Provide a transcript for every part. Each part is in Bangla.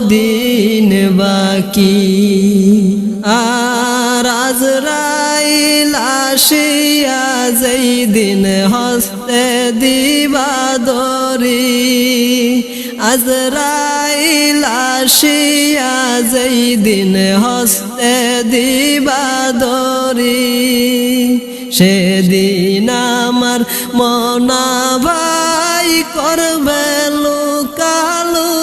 দিন বাকি। আর আজরাইল আসিয়া দিন হস্তে দিবা দরি। আজরাইল আসিয়া দিন হস্তে দিবা দরি। সেদিন আমার মনা ভাই করবে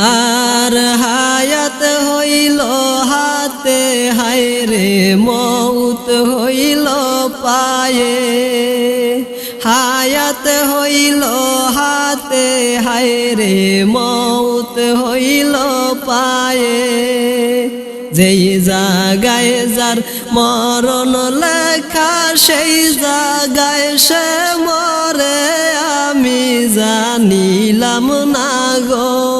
আর হায়াত হইল হাতে, হায়রে মৌত হইল পায়ে। হায়াত হইল হাতে, হায়রে মৌত হইল পায়ে। যেই জাগায় যার মরণ লেখা, সেই জাগায় সে মরে, আমি জানিলাম না গো।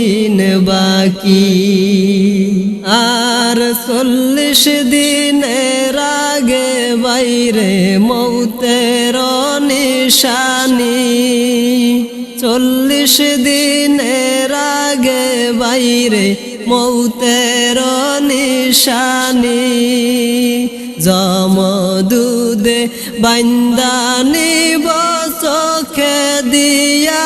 বাকি। আর চল্লিশ দিনের আগে বাইরে মৌতের নিশানি। চল্লিশ দিনের আগে বাইরে মৌতের নিশানি। জমদুদে বান্দানি বসখে দিয়া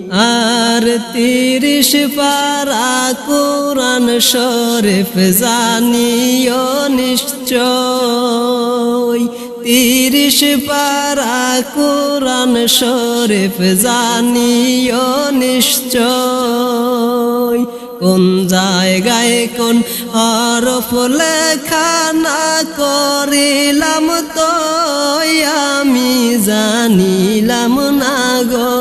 আর তিরিশ পারা কোরআন শরীফ জানিও নিশ্চয়। তিরিশ পারা কোরআন শরীফ জানিও নিশ্চয়। কোন জায়গায় কোন হরফ লেখা করিলাম তো? আমি জানিলাম না গো।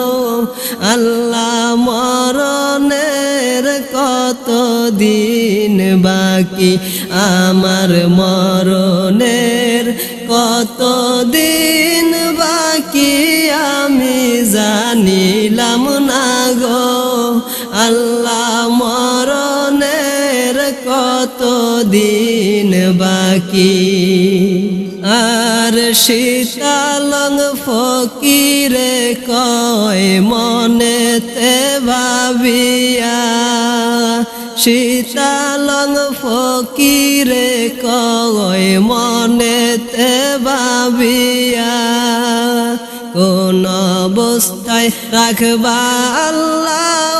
আল্লাহ মরণের কত দিন বাকি? আমার মরণের কত দিন বাকি? আমি জানিলাম না গো। আল্লাহ দিন বাকি। আর শীতালং ফকিরে কয় মনেতে ভাবিয়া। শীতালং ফকিরে কয় মনেতে ভাবিয়া। কোন অবস্থায় রাখবা আল্লাহ